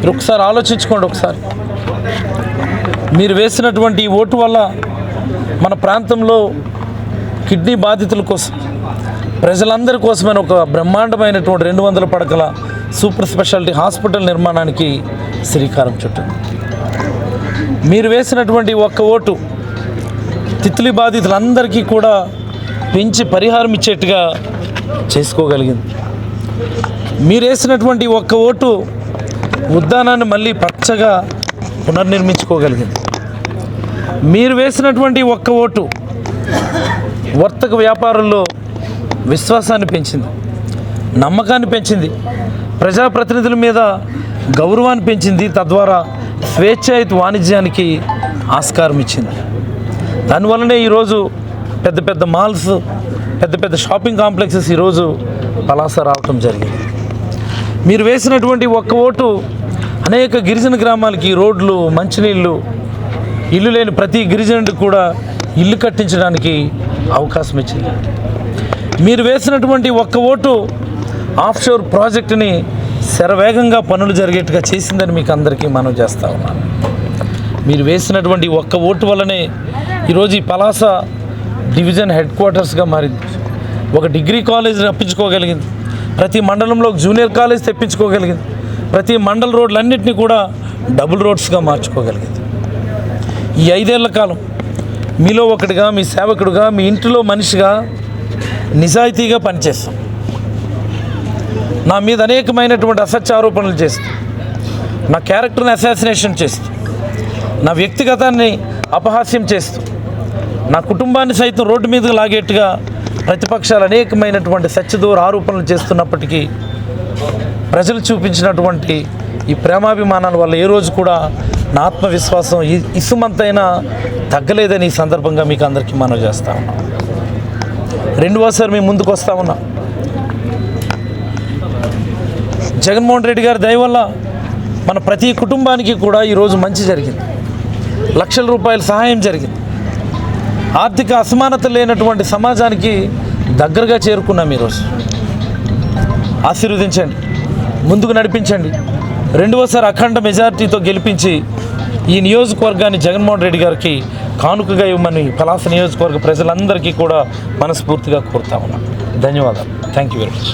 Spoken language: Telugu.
మీరు ఒకసారి ఆలోచించుకోండి ఒకసారి. మీరు వేసినటువంటి ఈ ఓటు వల్ల మన ప్రాంతంలో కిడ్నీ బాధితుల కోసం ప్రజలందరి కోసమైన ఒక బ్రహ్మాండమైనటువంటి రెండు వందల పడకల సూపర్ స్పెషాలిటీ హాస్పిటల్ నిర్మాణానికి శ్రీకారం చుట్టింది. మీరు వేసినటువంటి ఒక్క ఓటు తిత్లీ బాధితులందరికీ కూడా పెంచి పరిహారం ఇచ్చేట్టుగా చేసుకోగలిగింది. మీరు వేసినటువంటి ఒక్క ఓటు ఉద్యానాన్ని మళ్ళీ పచ్చగా పునర్నిర్మించుకోగలిగింది. మీరు వేసినటువంటి ఒక్క ఓటు వర్తక వ్యాపారుల్లో విశ్వాసాన్ని పెంచింది నమ్మకాన్ని పెంచింది ప్రజాప్రతినిధుల మీద గౌరవాన్ని పెంచింది తద్వారా స్వేచ్ఛాయుత వాణిజ్యానికి ఆస్కారం ఇచ్చింది. దానివల్లనే ఈరోజు పెద్ద పెద్ద మాల్స్ పెద్ద పెద్ద షాపింగ్ కాంప్లెక్సెస్ ఈరోజు పలాస రావటం జరిగింది. మీరు వేసినటువంటి ఒక్క ఓటు అనేక గిరిజన గ్రామాలకి రోడ్లు మంచినీళ్ళు ఇల్లు లేని ప్రతి గిరిజనుడికి కూడా ఇల్లు కట్టించడానికి అవకాశం ఇచ్చింది. మీరు వేసినటువంటి ఒక్క ఓటు ఆఫ్షోర్ ప్రాజెక్టుని శరవేగంగా పనులు జరిగేట్టుగా చేసిందని మీకు అందరికీ మనం చేస్తా ఉన్నాను మీరు వేసినటువంటి ఒక్క ఓటు వల్లనే ఈరోజు ఈ పలాస డివిజన్ హెడ్ క్వార్టర్స్గా మారింది. ఒక డిగ్రీ కాలేజీని రప్పించుకోగలిగింది. ప్రతి మండలంలో జూనియర్ కాలేజ్ తెప్పించుకోగలిగింది. ప్రతి మండల రోడ్లన్నింటినీ కూడా డబుల్ రోడ్స్గా మార్చుకోగలిగింది. ఈ ఐదేళ్ళ కాలం మీలో ఒకటిగా మీ సేవకుడుగా మీ ఇంటిలో మనిషిగా నిజాయితీగా పనిచేస్తాం. నా మీద అనేకమైనటువంటి అసత్య ఆరోపణలు చేస్తూ. నా క్యారెక్టర్ని అసాసినేషన్ చేస్తూ. నా వ్యక్తిగతాన్ని అపహాస్యం చేస్తూ. నా కుటుంబాన్ని సైతం రోడ్డు మీదకి లాగేట్టుగా ప్రతిపక్షాలు అనేకమైనటువంటి సత్యదూర ఆరోపణలు చేస్తున్నప్పటికీ ప్రజలు చూపించినటువంటి ఈ ప్రేమాభిమానాల వల్ల ఏ రోజు కూడా నా ఆత్మవిశ్వాసం ఇసుమంతైనా తగ్గలేదని ఈ సందర్భంగా మీకు అందరికీ మనం చేస్తా ఉన్నాం. రెండవసారి మేము ముందుకు వస్తా ఉన్నా. జగన్మోహన్ రెడ్డి గారి దయ వల్ల మన ప్రతి కుటుంబానికి కూడా ఈరోజు మంచి జరిగింది. లక్షల రూపాయల సహాయం జరిగింది. ఆర్థిక అసమానత లేనటువంటి సమాజానికి దగ్గరగా చేరుకున్నాం ఈరోజు. ఆశీర్వదించండి. ముందుకు నడిపించండి. రెండవసారి అఖండ మెజారిటీతో గెలిపించి ఈ నియోజకవర్గాన్ని జగన్మోహన్ రెడ్డి గారికి కానుకగా ఇవ్వమని పలాస నియోజకవర్గ ప్రజలందరికీ కూడా మనస్ఫూర్తిగా కోరుతా ఉన్నాను ధన్యవాదాలు. Thank you very much